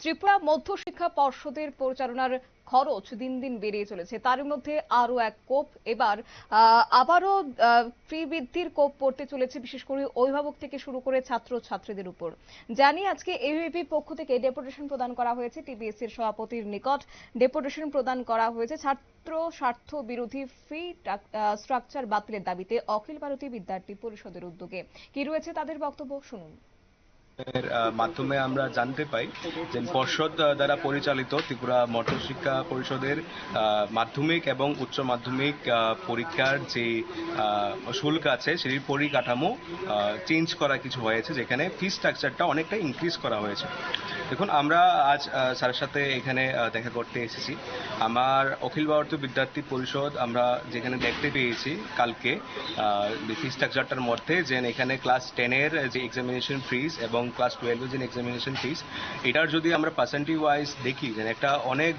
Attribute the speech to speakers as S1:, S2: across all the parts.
S1: ত্রিপুরা মধ্যশিক্ষা পর্ষদের পরিচালনার খরচ দিন দিন বেড়ে চলেছে। তার মধ্যে আরও এক কোপ। এবার আবারও ফি বৃদ্ধির কোপ পড়তে চলেছে, বিশেষ করে অভিভাবক থেকে শুরু করে ছাত্র ছাত্রীদের উপর। জানি আজকে এবিপি পক্ষ থেকে ডেপুটেশন প্রদান করা হয়েছে টিবিএস এর সভাপতির নিকট। ডেপুটেশন প্রদান করা হয়েছে ছাত্র স্বার্থ বিরোধী ফি স্ট্রাকচার বাতিলের দাবিতে অখিল ভারতীয় বিদ্যার্থী পরিষদের উদ্যোগে। কি রয়েছে তাদের বক্তব্য? শুনুন।
S2: এর মাধ্যমে আমরা জানতে পাই যে পর্ষদ দ্বারা পরিচালিত ত্রিপুরা মটর শিক্ষা পরিষদের মাধ্যমিক এবং উচ্চ মাধ্যমিক পরীক্ষার যে শুল্ক আছে সেই পরিকাঠামো চেঞ্জ করা কিছু হয়েছে যেখানে ফি স্ট্রাকচারটা অনেকটা ইনক্রিজ করা হয়েছে। দেখুন, আমরা আজ স্যারের সাথে এখানে দেখা করতে এসেছি। আমার অখিল ভারতীয় বিদ্যার্থী পরিষদ, আমরা যেখানে দেখতে পেয়েছি কালকে ফি স্ট্রাকচারটার মধ্যে যে এখানে ক্লাস টেনের যে এক্সামিনেশন ফিস এবং ক্লাস টুয়েলভের যে এক্সামিনেশন ফিস এটার যদি আমরা পার্সেন্টেজ ওয়াইজ দেখি যে একটা অনেক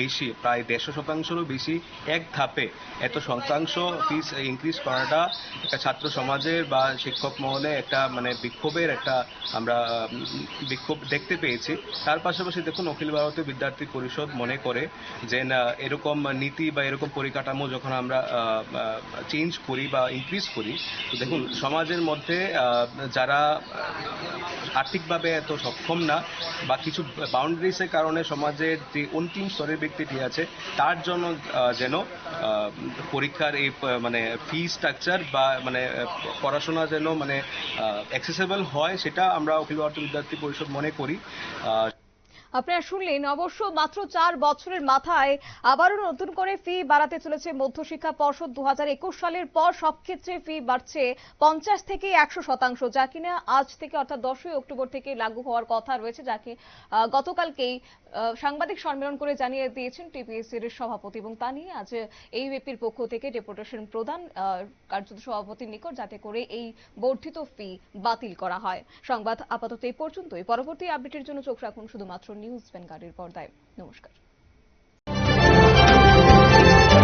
S2: বেশি, প্রায় দেড়শো শতাংশেরও বেশি এক ধাপে এত শতাংশ ফিস ইনক্রিজ করাটা একটা ছাত্র সমাজের বা শিক্ষক মহলে একটা মানে বিক্ষোভের একটা আমরা বিক্ষোভ দেখতে পেয়েছি। তার পাশাপাশি দেখুন, অখিল ভারতীয় বিদ্যার্থী পরিষদ মনে করে যে, না, এরকম নীতি বা এরকম পরিকাঠামো যখন আমরা চেঞ্জ করি বা ইনক্রিজ করি দেখুন, সমাজের মধ্যে যারা আর্থিকভাবে এত সক্ষম না, বা কিছু বাউন্ডারিসের কারণে সমাজের যে অন্তিম স্তরের ব্যক্তিটি আছে, তার জন্য যেন পরীক্ষার এই মানে ফি স্ট্রাকচার বা মানে পড়াশোনা যেন মানে অ্যাক্সেসেবল হয়, সেটা আমরা অখিল ভারতীয় বিদ্যার্থী পরিষদ মনে করি।
S1: আপনারা শুনলেন অবশ্য মাত্র চার বছরের মাথায় আবারও নতুন করে ফি বাড়াতে চলেছে মধ্যশিক্ষা পর্ষদ। দু একুশ সালের পর সব ক্ষেত্রে ফি বাড়ছে পঞ্চাশ থেকে একশো শতাংশ, যা কিনা আজ থেকে অর্থাৎ দশই অক্টোবর থেকে লাগু হওয়ার কথা রয়েছে, যাকে গতকালকেই সাংবাদিক সম্মেলন করে জানিয়ে দিয়েছেন টিপিএস এর সভাপতি। এবং তা নিয়ে আজ এই ওয়েপির পক্ষ থেকে ডেপুটেশন প্রদান কার্যত সভাপতির নিকট যাতে করে এই বর্ধিত ফি বাতিল করা হয়। সংবাদ আপাতত এই পর্যন্তই। পরবর্তী আপডেটের জন্য চোখ রাখুন শুধুমাত্র নিউজ ভ্যানগার্ডের পর্দায়। নমস্কার।